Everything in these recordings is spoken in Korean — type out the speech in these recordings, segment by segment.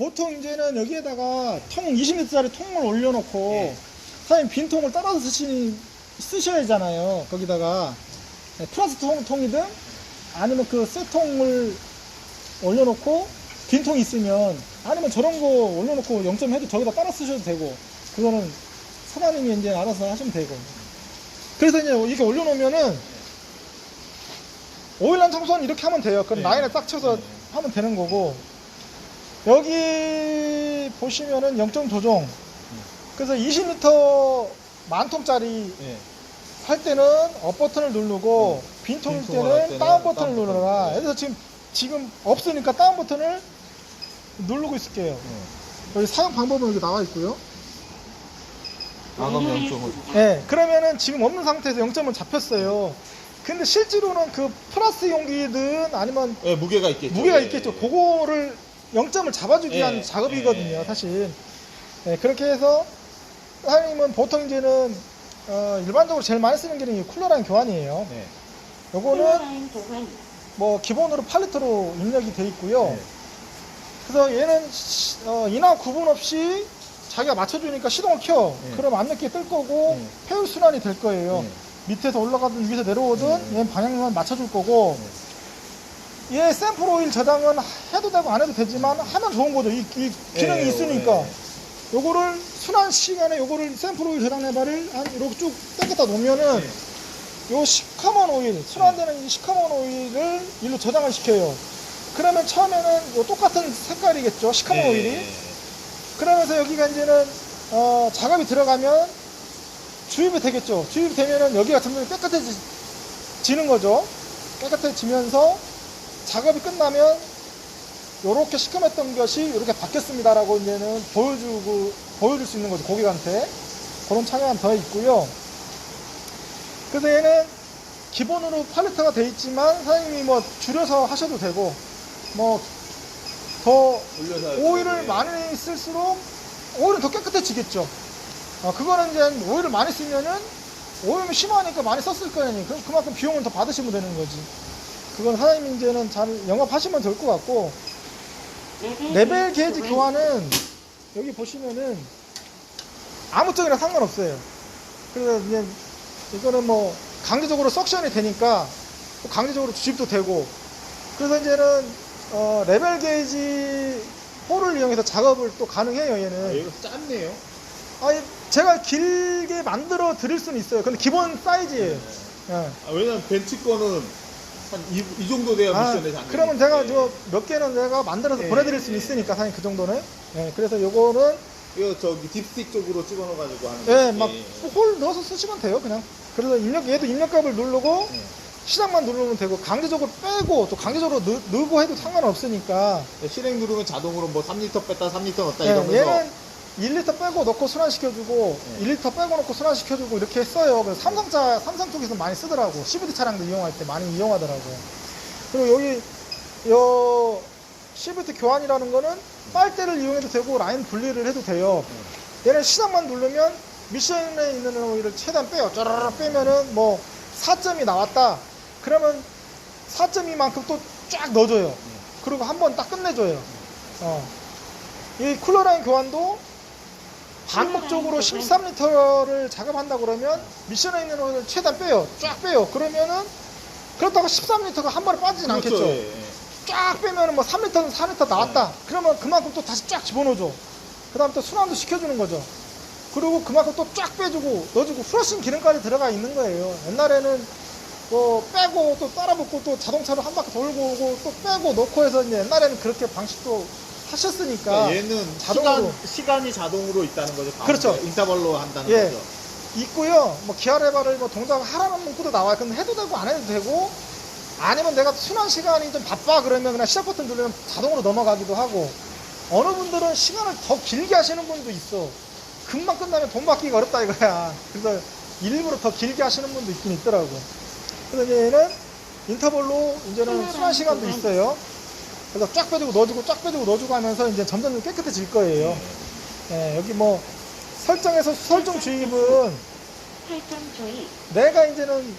보통 이제는 여기에다가 통 20리터짜리 통을 올려놓고 네. 사장님 빈 통을 따라서 쓰시, 쓰셔야 하잖아요. 거기다가 네, 플라스 통, 통이든 아니면 그새 통을 올려놓고 빈 통이 있으면 아니면 저런 거 올려놓고 0점 해도 저기다 따라 쓰셔도 되고 그거는 사장님이 이제 알아서 하시면 되고 그래서 이제 이렇게 올려놓으면은 오일란 청소는 이렇게 하면 돼요. 그럼 네. 라인에 딱 쳐서 네. 하면 되는 거고 여기 보시면은 0점 조정 그래서 20리터 만 통짜리 예. 할 때는 업 버튼을 누르고 빈 통일 빈 통을 할 때는 때는 다운 버튼을 다운 버튼. 누르라. 네. 그래서 지금 지금 없으니까 다운 버튼을 누르고 있을게요. 예. 여기 사용 방법은 여기 나와 있고요. 마감 영점을. 예, 그러면은 지금 없는 상태에서 0점은 잡혔어요. 근데 실제로는 그 플러스 용기든 아니면 예, 무게가 있겠죠. 무게가 예. 있겠죠. 그거를 0점을 잡아주기 예, 위한 작업이거든요, 예. 사실. 예, 그렇게 해서 사장님은 보통 이제는 어, 일반적으로 제일 많이 쓰는 기능이 쿨러라인 교환이에요. 네. 요거는 뭐 기본으로 팔레트로 입력이 돼 있고요. 네. 그래서 얘는 시- 어, 인하 구분 없이 자기가 맞춰주니까 시동을 켜. 네. 그럼 앞몇개 뜰 거고 네. 페어 순환이 될 거예요. 네. 밑에서 올라가든 위에서 내려오든 네. 얘는 방향만 맞춰줄 거고 얘 샘플 오일 저장은 해도 되고 안 해도 되지만 하면 좋은 거죠. 이, 이 기능이 네, 있으니까. 네. 요거를 순환 시간에 요거를 샘플 오일 저장 레바를 한 이렇게 쭉 땡겼다 놓으면은 네. 요 시카몬 오일, 순환되는 이 시카몬 오일을 일로 저장을 시켜요. 그러면 처음에는 요 똑같은 색깔이겠죠. 시카몬 네. 오일이. 그러면서 여기가 이제는 어, 작업이 들어가면 주입이 되겠죠. 주입이 되면은 여기가 점점 깨끗해지는 거죠. 깨끗해지면서 작업이 끝나면 요렇게 시커맸던 것이 이렇게 바뀌었습니다라고 이제는 보여주고 보여줄 수 있는 거죠. 고객한테 그런 창이 더 있고요. 그래서 얘는 기본으로 팔레트가 돼 있지만 사장님이 뭐 줄여서 하셔도 되고 뭐 더 오일을 네. 많이 쓸수록 오일은 더 깨끗해지겠죠. 어, 그거는 이제 오일을 많이 쓰면은 오염이 심하니까 많이 썼을 거 아니에요. 그럼 그만큼 비용을 더 받으시면 되는 거지. 그건 사장님 이제는 잘 영업하시면 될 것 같고 레벨 게이지 교환은 여기 보시면은 아무 쪽이나 상관없어요. 그래서 이제 이거는 뭐 강제적으로 석션이 되니까 또 강제적으로 주집도 되고 그래서 이제는 어, 레벨 게이지 홀을 이용해서 작업을 또 가능해요 아, 얘는. 이거 짧네요. 아니 제가 길게 만들어 드릴 수는 있어요. 근데 기본 사이즈예요. 예. 아, 왜냐면 벤치 거는 한이 정도 돼야 아, 미션에 장면. 그러면 제가 저 몇 개는 내가 만들어서 예, 보내드릴 수는 예. 있으니까 사실 그 정도는. 예, 그래서 요거는 이거 저기 딥스틱 쪽으로 찍어넣어가지고 하는. 예, 거지. 막홀 넣어서 쓰시면 돼요, 그냥. 그래서 입력 얘도 입력값을 누르고 예. 시작만 누르면 되고 강제적으로 빼고 또 강제적으로 넣, 넣고 해도 상관없으니까. 예, 실행 누르면 자동으로 뭐 3리터 뺐다 3리터 넣었다 예, 이러면서 얘는 1리터 빼고 넣고 순환시켜주고 예. 1리터 빼고 넣고 순환시켜주고 이렇게 써요. 그래서 삼성차 삼성 쪽에서 많이 쓰더라고. CVT 차량도 이용할 때 많이 이용하더라고. 그리고 여기 요 CVT 교환이라는 거는 빨대를 이용해도 되고 라인 분리를 해도 돼요. 얘는 시작만 누르면 미션에 있는 오일을 최대한 빼요. 짜라락 빼면은 뭐 4점이 나왔다. 그러면 4.2만큼 또 쫙 넣어줘요. 그리고 한 번 딱 끝내줘요. 어. 이 쿨러라인 교환도 반복적으로 13리터를 작업한다 그러면 미션에 있는 오일을 최대한 빼요. 쫙 빼요. 그러면은 그렇다고 13리터가 한 번에 빠지진 않겠죠. 그렇죠, 예, 예. 쫙 빼면은 뭐 3리터는 4리터 나왔다. 그러면 그만큼 또 다시 쫙 집어넣어줘. 그 다음 또 순환도 시켜주는 거죠. 그리고 그만큼 또 쫙 빼주고 넣어주고 프러싱 기능까지 들어가 있는 거예요. 옛날에는 뭐 빼고 또 따라 붙고 또 자동차로 한 바퀴 돌고 오고 또 빼고 넣고 해서 이제 옛날에는 그렇게 방식도 하셨으니까 그러니까 얘는 자동으로. 시간, 시간 이 자동으로 있다는 거죠. 그렇죠. 인터벌로 한다는 예. 거죠. 있고요. 뭐 기아 레바를 뭐 동작 하라는 문구도 나와요. 근데 해도 되고 안 해도 되고 아니면 내가 순환 시간이 좀 바빠 그러면 그냥 시작 버튼 누르면 자동으로 넘어가기도 하고 어느 분들은 시간을 더 길게 하시는 분도 있어. 금방 끝나면 돈 받기가 어렵다 이거야. 그래서 일부러 더 길게 하시는 분도 있긴 있더라고. 그래서 이제 얘는 인터벌로 이제는 순환 시간도 있어요. 그래서 쫙 빼주고 넣어주고 쫙 빼주고 넣어주고 하면서 이제 점점 깨끗해질 거예요. 예, 여기 뭐 설정에서 설정 주입은 설정 조입, 내가 이제는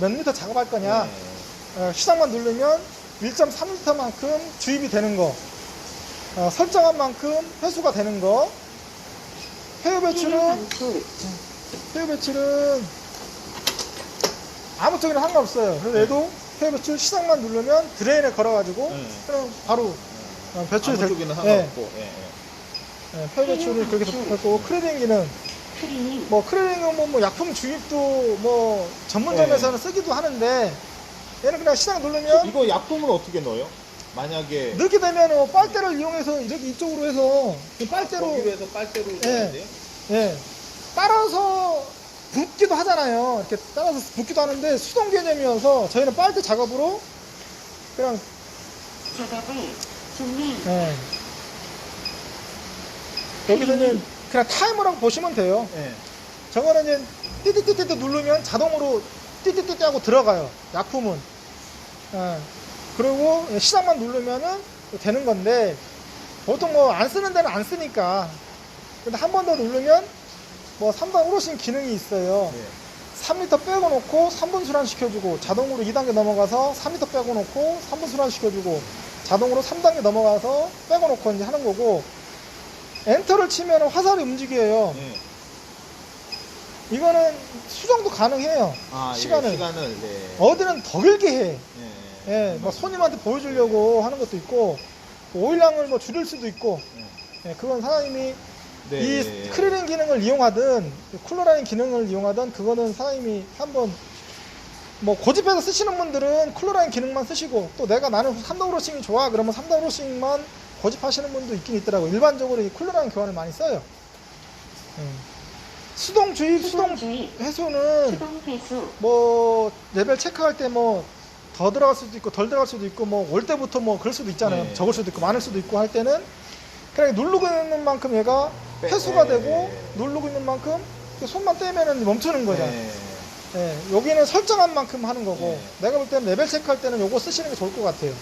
몇 리터 작업할 거냐 네. 어, 시작만 누르면 1.3리터만큼 주입이 되는 거 어, 설정한 만큼 회수가 되는 거. 회유 배출은 회유 배출은 아무 쪽이나 상관없어요. 그래서 얘도 회유 배출 시작만 누르면 드레인에 걸어가지고 네. 바로 어, 배출이 될 쪽에는 예, 상관없고. 예, 예. 예, 회유 배출을 그렇게 됐고 크레딩기는 뭐 크레딩은 뭐, 뭐 약품 주입도 뭐 전문점에서는 쓰기도 하는데 얘는 그냥 시작 누르면 이거 약품을 어떻게 넣어요? 만약에 넣게 되면 어, 빨대를 이용해서 이렇게 이쪽으로 해서 이 빨대로 거기로 해서 빨대로 예. 넣어야 돼요? 예 따라서 붓기도 하잖아요. 이렇게 따라서 붓기도 하는데 수동 개념이어서 저희는 빨대 작업으로 그냥 작업을 종료, 예. 여기서는 그냥 타이머라고 보시면 돼요. 예. 저거는 이제 띠띠띠띠 누르면 자동으로 띠띠띠띠 하고 들어가요. 약품은. 예. 그리고 시작만 누르면은 되는 건데 보통 뭐 안 쓰는 데는 안 쓰니까. 근데 한 번 더 누르면 뭐 3단 오로신 기능이 있어요. 예. 3m 빼고 놓고 3분 순환 시켜주고 자동으로 2단계 넘어가서 3m 빼고 놓고 3분 순환 시켜주고 자동으로 3단계 넘어가서 빼고 놓고 이제 하는 거고 엔터를 치면 화살이 움직여요. 예. 이거는 수정도 가능해요. 아, 시간을. 예, 시간을 네. 어디는 더 길게 해. 예. 예, 뭐 손님한테 보여주려고 하는 것도 있고 오일량을 뭐 줄일 수도 있고 예, 그건 사장님이 네. 이 크리링 기능을 이용하든 쿨러라인 기능을 이용하든 그거는 사장님이 한번 뭐 고집해서 쓰시는 분들은 쿨러라인 기능만 쓰시고 또 내가 나는 3단 로싱이 좋아 그러면 3단 로싱만 고집하시는 분도 있긴 있더라고요. 일반적으로 이 쿨러라인 교환을 많이 써요. 음. 수동 주입, 수동 수동 회수는 수동 회수, 뭐 레벨 체크할 때 뭐 더 들어갈 수도 있고 덜 들어갈 수도 있고 뭐 올 때부터 뭐 그럴 수도 있잖아요. 네. 적을 수도 있고 많을 수도 있고 할 때는 그냥 누르고 있는 만큼 얘가 네. 회수가 네. 되고 누르고 있는 만큼 그 손만 떼면은 멈추는 거죠. 예. 예, 여기는 설정한 만큼 하는 거고 네. 내가 볼 때는 레벨 체크할 때는 요거 쓰시는 게 좋을 것 같아요.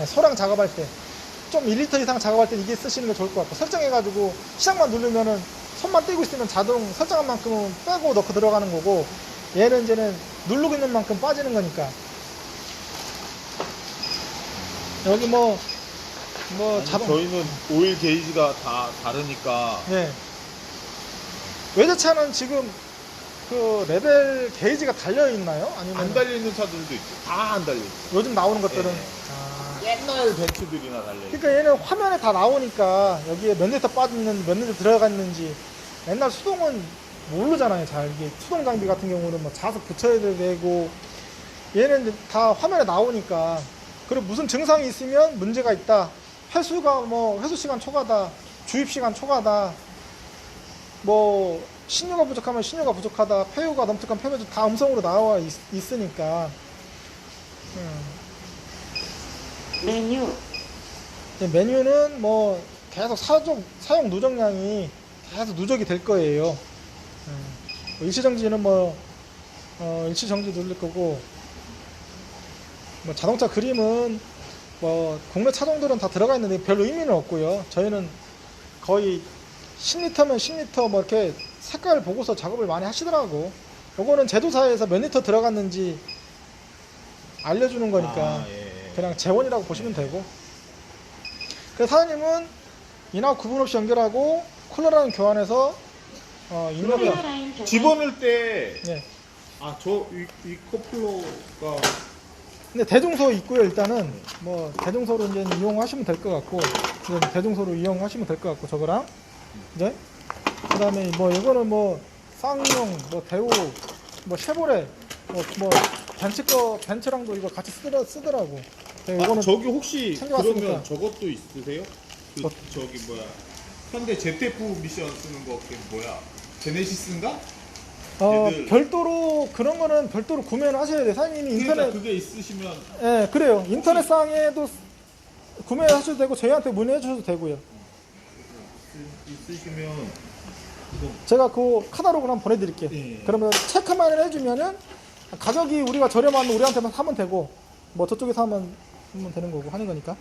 예, 소량 작업할 때. 좀 1리터 이상 작업할 때 이게 쓰시는 게 좋을 것 같고 설정해가지고 시작만 누르면은 손만 떼고 있으면 자동 설정한 만큼은 빼고 넣고 들어가는 거고 얘는 이제는 누르고 있는 만큼 빠지는 거니까 여기 뭐, 뭐 자동, 저희는 오일 게이지가 다 다르니까 예. 외제차는 지금 그 레벨 게이지가 달려 있나요? 아니면 안 달려 있는 차들도 있고 다안 달려 있어. 요즘 나오는 것들은 예. 아, 옛날 벤츠들이나 달려 있어. 그러니까 얘는 화면에 다 나오니까 여기에 몇 리터 빠졌는지 몇 리터 들어갔는지 옛날 수동은 모르잖아요 잘 이게 수동 장비 같은 경우는 뭐 자석 붙여야 되고 얘는 다 화면에 나오니까 그리고 무슨 증상이 있으면 문제가 있다 회수가 뭐 회수 시간 초과다 주입 시간 초과다 뭐 신유가 부족하면 신유가 부족하다 폐유가 넘특한 폐배도 다 음성으로 나와 있, 으니까 음. 메뉴, 이 메뉴는 뭐 계속 사용, 사용 누적량이 계속 누적이 될 거예요. 음, 뭐 일시정지는 뭐, 어, 일시정지 누를 거고, 뭐 자동차 그림은 뭐 국내 차종들은 다 들어가 있는데 별 의미는 없고요. 저희는 거의 10리터면 10리터 뭐 이렇게 색깔 보고서 작업을 많이 하시더라고. 요거는 제조사에서 몇 리터 들어갔는지 알려주는 거니까. 아, 예, 예. 그냥 재원이라고 보시면 되고 그래서 사장님은 인하우 구분 없이 연결하고 쿨러라는 교환해서 어, 교환, 집어넣을 때, 네. 아, 저, 이, 이 커플러가, 근데 대중소 있고요 일단은 뭐 대중소로 이제 이용하시면 될 것 같고 이제 대중소로 이용하시면 될 것 같고 저거랑 이제 그 다음에 뭐 이거는 뭐 쌍용 뭐 대우 뭐 쉐보레 뭐, 뭐 벤츠 거 벤츠랑도 이거 같이 쓰더라, 쓰더라고 네, 아, 이거는 저기 혹시, 챙겨왔으니까. 그러면 저것도 있으세요? 그, 뭐? 저기 뭐야. 현대 ZF 미션 쓰는 거, 그게 뭐야? 제네시스인가? 어, 얘들- 별도로 그런 거는 별도로 구매를 하셔야 돼요 사장님이 그러니까 인터넷 그게 있으시면, 예, 그래요. 인터넷상에도 구매하셔도 되고 저희한테 문의해 주셔도 되고요. 있으시면, 이거 제가 그 카탈로그를 한번 보내드릴게요. 예. 그러면 체크만 해주면은 가격이 우리가 저렴하면 우리한테만 사면 되고 뭐 저쪽에서 하면 하면 되는 거고 하는 거니까.